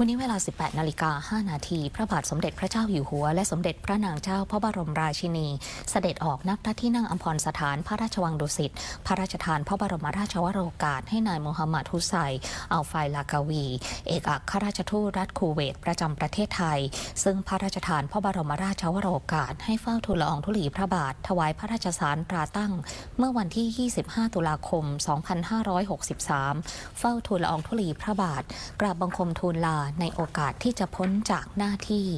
วันนี้เวลา 18 นาฬิกา 5 นาที พระบาทสมเด็จพระเจ้าอยู่หัว และสมเด็จพระนางเจ้าพระบรมราชินี เสด็จออกนับที่นั่งอัมพรสถานพระราชวังดุสิต พระราชทานพระบรมราชวโรกาส ให้นายโมฮัมหมัดฮุไซอัลไฟลากาวี เอกอัครราชทูตรัฐคูเวตประจำประเทศไทย ซึ่งพระราชทานพระบรมราชวโรกาส ให้เฝ้าทูลละอองธุลีพระบาท ถวายพระราชสารตราตั้ง เมื่อวันที่ 25 ตุลาคม 2563 เฝ้าทูลละอองธุลีพระบาทกราบบังคมทูลลาในโอกาสที่จะพ้นจากหน้าที่